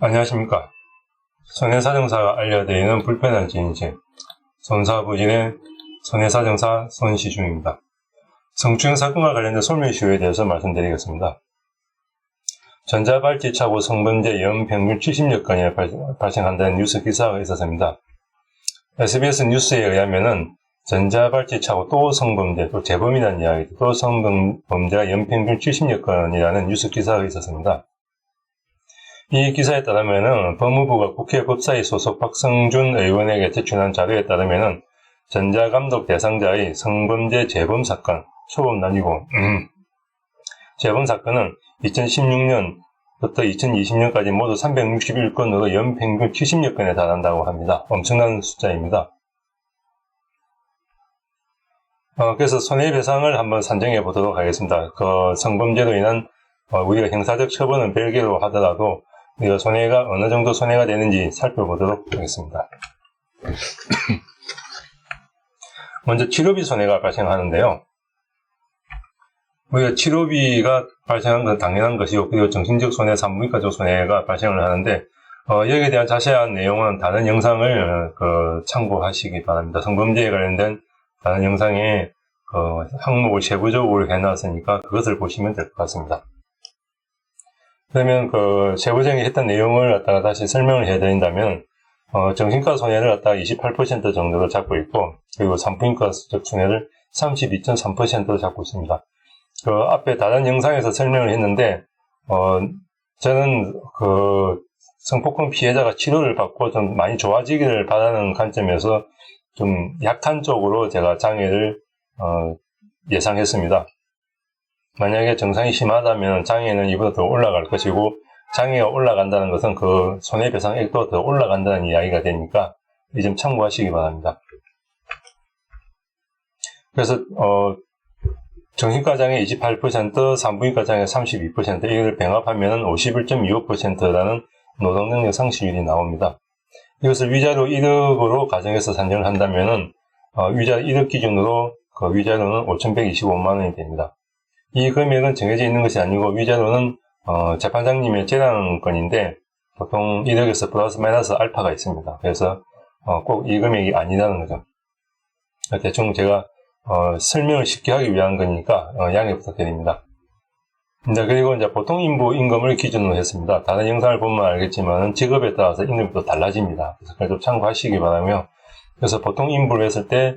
안녕하십니까. 손해사정사가 알려드리는 불편한 지인집 손사부진의 손해사정사 손시중입니다. 성추행 사건과 관련된 소멸시효에 대해서 말씀드리겠습니다. 전자발찌 차고 성범죄 연평균 70여 건이 발, 발생한다는 뉴스 기사가 있었습니다. SBS 뉴스에 의하면은 전자발찌 차고 또 성범죄, 또 재범이라는 이야기, 또 성범죄가 연평균 70여 건이라는 뉴스 기사가 있었습니다. 이 기사에 따르면은 법무부가 국회 법사위 소속 박성준 의원에게 제출한 자료에 따르면은 전자감독 대상자의 성범죄 재범 사건, 초범 아니고 음, 재범 사건은 2016년부터 2020년까지 모두 361건으로 연평균 70여 건에 달한다고 합니다. 엄청난 숫자입니다. 어, 그래서 손해배상을 한번 산정해 보도록 하겠습니다. 그 성범죄로 인한 어, 우리가 형사적 처분은 별개로 하더라도 우리가 손해가 어느 정도 손해가 되는지 살펴보도록 하겠습니다. 먼저 치료비 손해가 발생하는데요. 우리가 치료비가 발생한 건 당연한 것이고 그리고 정신적 손해, 산부인과적 손해가 발생을 하는데 어, 여기에 대한 자세한 내용은 다른 영상을 그, 참고하시기 바랍니다. 성범죄에 관련된 다른 영상에 그, 항목을 세부적으로 해놨으니까 그것을 보시면 될 것 같습니다. 그러면 그 세부적인 했던 내용을 갖다가 다시 설명을 해드린다면 어, 정신과 손해를 갖다가 28% 정도로 잡고 있고 그리고 산부인과적 손해를 32.3%로 잡고 있습니다. 그 앞에 다른 영상에서 설명을 했는데 어, 저는 그 성폭행 피해자가 치료를 받고 좀 많이 좋아지기를 바라는 관점에서 좀 약한 쪽으로 제가 장애를 어, 예상했습니다. 만약에 정상이 심하다면 장애는 이보다 더 올라갈 것이고 장애가 올라간다는 것은 그 손해배상액도 더 올라간다는 이야기가 되니까 이 점 참고하시기 바랍니다. 그래서 어, 정신과 장애 28%, 산부인과 장애 32% 이걸 병합하면 51.25%라는 노동능력 상실률이 나옵니다. 이것을 위자료 1억으로 가정해서 산정을 한다면 어, 위자 1억 기준으로 그 위자료는 5,125만 원이 됩니다. 이 금액은 정해져 있는 것이 아니고 위자료는 어, 재판장님의 재량권인데 보통 1억에서 플러스 마이너스 알파가 있습니다. 그래서 어, 꼭 이 금액이 아니라는 거죠. 대충 제가 어, 설명을 쉽게 하기 위한 거니까 어, 양해 부탁드립니다. 네, 그리고 이제 보통 인부 임금을 기준으로 했습니다. 다른 영상을 보면 알겠지만 직업에 따라서 임금이 또 달라집니다. 그래서 좀 참고하시기 바라며 그래서 보통 인부를 했을 때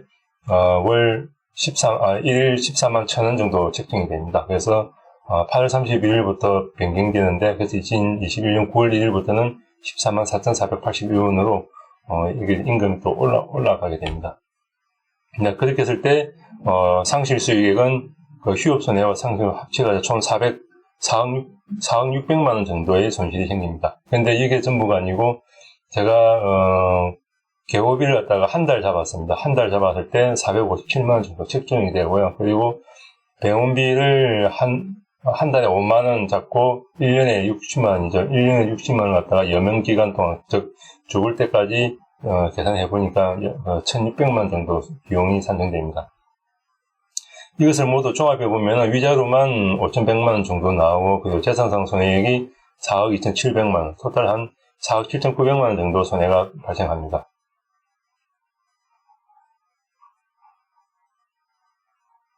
어, 월 13, 아, 1일 14만 천 원 정도 책정이 됩니다. 그래서 어, 8월 31일부터 변경되는데 그래서 2021년 9월 1일부터는 14만 4,481원으로 어, 이게 임금이 또 올라, 올라가게 됩니다. 네, 그렇게 했을 때 어, 상실 수익액은 그 휴업 손해와 상실 합치가 총 400, 4억, 4억 600만 원 정도의 손실이 생깁니다. 근데 이게 전부가 아니고 제가 어, 개호비를 갖다가 한 달 잡았습니다. 한 달 잡았을 때 457만 원 정도 책정이 되고요. 그리고 병원비를 한, 한 달에 5만 원 잡고 1년에 60만 원이죠. 1년에 60만 원 갖다가 여명 기간 동안, 즉, 죽을 때까지 어, 계산해 보니까 어, 1600만 원 정도 비용이 산정됩니다. 이것을 모두 종합해 보면 위자료만 5100만 원 정도 나오고 그리고 재산상 손해액이 4억 2700만 원, 토탈 한 4억 7900만 원 정도 손해가 발생합니다.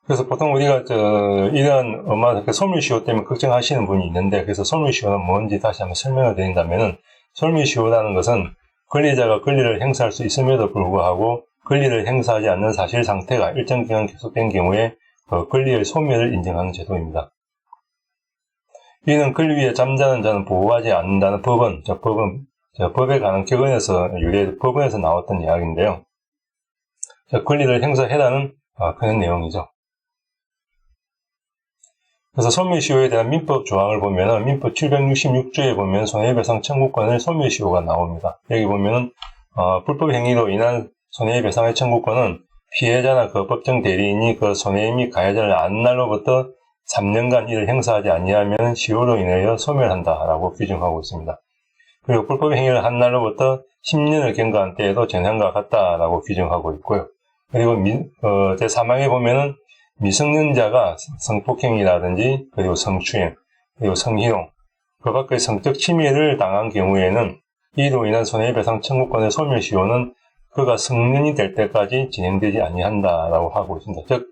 그래서 보통 우리가 저 이러한 엄마 솔미시효 때문에 걱정하시는 분이 있는데 그래서 솔미시효는 뭔지 다시 한번 설명을 드린다면은 솔미시효라는 것은 권리자가 권리를 행사할 수 있음에도 불구하고 권리를 행사하지 않는 사실 상태가 일정 기간 계속된 경우에 그 권리의 소멸을 인정하는 제도입니다. 이는 권리 위에 잠자는 자는 보호하지 않는다는 법은 저 법은 저 법에 관한 격언에서 유래 법원에서 나왔던 이야기인데요. 권리를 행사해라는 아, 그런 내용이죠. 그래서 소멸시효에 대한 민법 조항을 보면은 민법 766조에 보면 손해배상 청구권을 소멸시효가 나옵니다. 여기 보면은 어, 불법 행위로 인한 손해배상의 청구권은 피해자나 그 법정 대리인이 그 손해 및 가해자를 안 날로부터 3년간 이를 행사하지 아니하면 시효로 인하여 소멸한다라고 규정하고 있습니다. 그리고 불법 행위를 한 날로부터 10년을 경과한 때에도 전형과 같다라고 규정하고 있고요. 그리고 미, 어, 제3항에 보면은 미성년자가 성폭행이라든지 그리고 성추행 그리고 성희롱 그 밖의 성적 침해를 당한 경우에는 이로 인한 손해배상 청구권의 소멸시효는 그가 성년이 될 때까지 진행되지 아니한다라고 하고 있습니다. 즉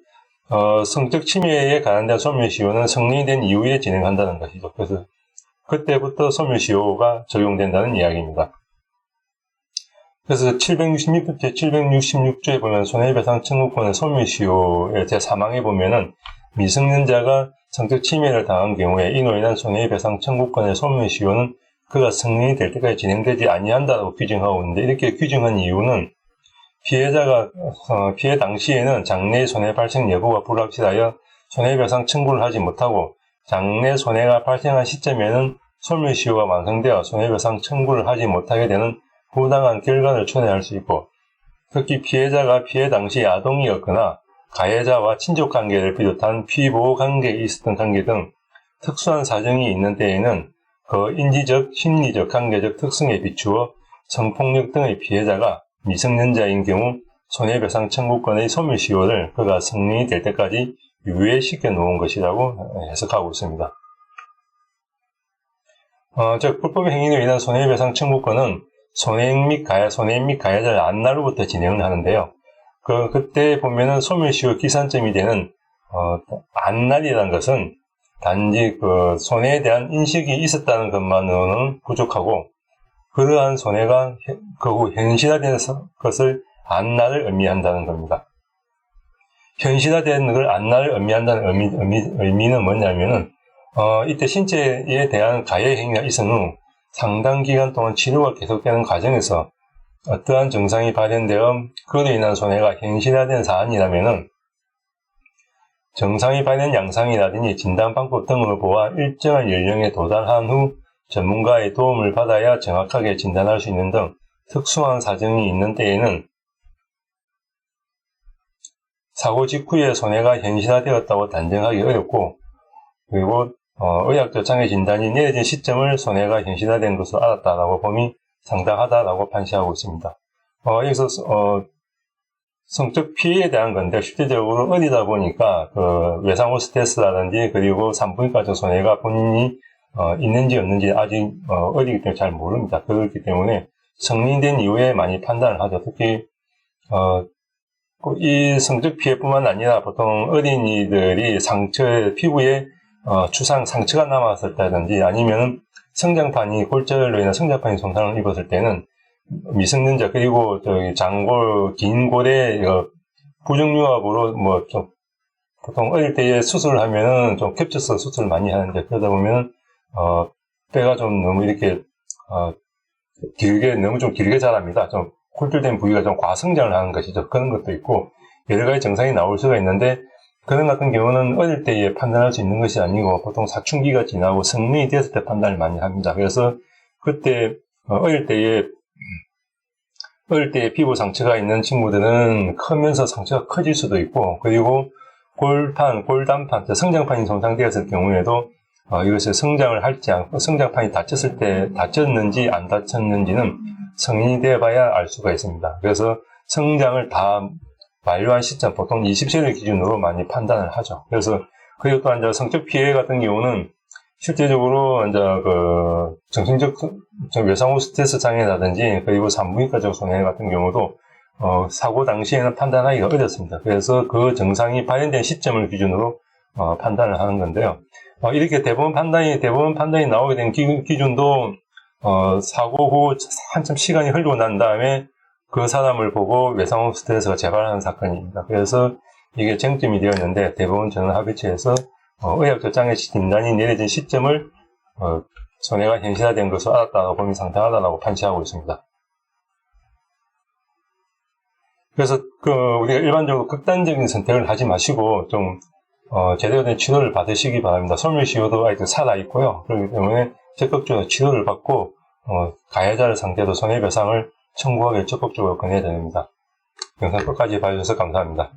어, 성적 침해에 관한된 소멸시효는 성년이 된 이후에 진행한다는 것이죠. 그래서 그때부터 소멸시효가 적용된다는 이야기입니다. 그래서 766제, 766조에 보면 손해배상 청구권의 소멸시효의 제3항에 보면은 미성년자가 성적 침해를 당한 경우에 이로 인한 손해배상 청구권의 소멸시효는 그가 성년이 될 때까지 진행되지 아니한다고 규정하고 있는데 이렇게 규정한 이유는 피해자가 어, 피해 당시에는 장래 손해 발생 여부가 불확실하여 손해배상 청구를 하지 못하고 장래 손해가 발생한 시점에는 소멸시효가 완성되어 손해배상 청구를 하지 못하게 되는 부당한 결과를 초래할 수 있고 특히 피해자가 피해 당시 아동이었거나 가해자와 친족 관계를 비롯한 피보호 관계에 있었던 관계 등 특수한 사정이 있는 때에는 그 인지적, 심리적, 관계적 특성에 비추어 성폭력 등의 피해자가 미성년자인 경우 손해배상 청구권의 소멸시효를 그가 성년이 될 때까지 유예시켜 놓은 것이라고 해석하고 있습니다. 어, 즉 불법 행위로 인한 손해배상 청구권은 손해행 및 가해, 손해행 및 가해자를 안날로부터 진행을 하는데요. 그, 그때 보면은 소멸시효 기산점이 되는, 어, 안날이라는 것은 단지 그 손해에 대한 인식이 있었다는 것만으로는 부족하고, 그러한 손해가 그후 현실화된 것을 안날을 의미한다는 겁니다. 현실화된 걸 안날을 의미한다는 의미, 의미, 의미는 뭐냐면은, 어, 이때 신체에 대한 가해 행위가 있은 후 상당 기간 동안 치료가 계속되는 과정에서 어떠한 증상이 발현되어 그로 인한 손해가 현실화된 사안이라면은 정상이 발현 양상이라든지 진단 방법 등을 보아 일정한 연령에 도달한 후 전문가의 도움을 받아야 정확하게 진단할 수 있는 등 특수한 사정이 있는 때에는 사고 직후에 손해가 현실화되었다고 단정하기 어렵고 그리고 어, 의학적 장애 진단이 내려진 시점을 손해가 현실화된 것으로 알았다라고 봄이 상당하다라고 판시하고 있습니다. 어, 여기서 어, 성적 피해에 대한 건데 실질적으로 어리다 보니까 그 외상후 스트레스라든지 그리고 산부인과적 손해가 본인이 어, 있는지 없는지 아직 어, 어리기 때문에 잘 모릅니다. 그렇기 때문에 성인된 이후에 많이 판단을 하죠. 특히 어, 이 성적 피해뿐만 아니라 보통 어린이들이 상처 피부에 어, 주상 상처가 남았었다든지 아니면 성장판이 골절로 인한 성장판이 손상을 입었을 때는 미성년자 그리고 저기 장골 긴 골에 어, 부정융합으로 뭐 좀 보통 어릴 때에 수술을 하면은 좀 겹쳐서 수술을 많이 하는데 그러다 보면 어 뼈가 좀 너무 이렇게 어 길게 너무 좀 길게 자랍니다. 좀 골절된 부위가 좀 과성장을 하는 것이죠. 그런 것도 있고 여러 가지 증상이 나올 수가 있는데 그런 같은 경우는 어릴 때에 판단할 수 있는 것이 아니고 보통 사춘기가 지나고 성인이 되었을 때 판단을 많이 합니다. 그래서 그때 어, 어릴 때에 어릴 때에 피부 상처가 있는 친구들은 크면서 상처가 커질 수도 있고 그리고 골판, 골단판, 성장판이 손상되었을 경우에도 어, 이것을 성장을 할지 않고 성장판이 다쳤을 때 다쳤는지 안 다쳤는지는 성인이 되어봐야 알 수가 있습니다. 그래서 성장을 다 만료한 시점 보통 20세를 기준으로 많이 판단을 하죠. 그래서 그리고 또 이제 성적 피해 같은 경우는 실제적으로 이제 그 정신적 외상후 스트레스 장애라든지 그리고 산부인과적 손해 같은 경우도 어, 사고 당시에는 판단하기가 어렵습니다. 그래서 그 증상이 발현된 시점을 기준으로 어, 판단을 하는 건데요. 어, 이렇게 대부분 판단이 대부분 판단이 나오게 된 기, 준도 어, 사고 후 한참 시간이 흘리고 난 다음에 그 사람을 보고 외상후 스트레스가 재발하는 사건입니다. 그래서 이게 쟁점이 되었는데 대법원 전원합의체에서 어, 의학적 장애 진단이 내려진 시점을 어, 손해가 현실화된 것으로 알았다고 범위 상당하다고 판시하고 있습니다. 그래서 그 우리가 일반적으로 극단적인 선택을 하지 마시고 좀 어, 제대로 된 치료를 받으시기 바랍니다. 소멸시효도 아직 살아 있고요. 그렇기 때문에 적극적으로 치료를 받고 어, 가해자를 상대로 손해배상을 청구하기 적극적으로 권해야 됩니다. 영상 끝까지 봐주셔서 감사합니다.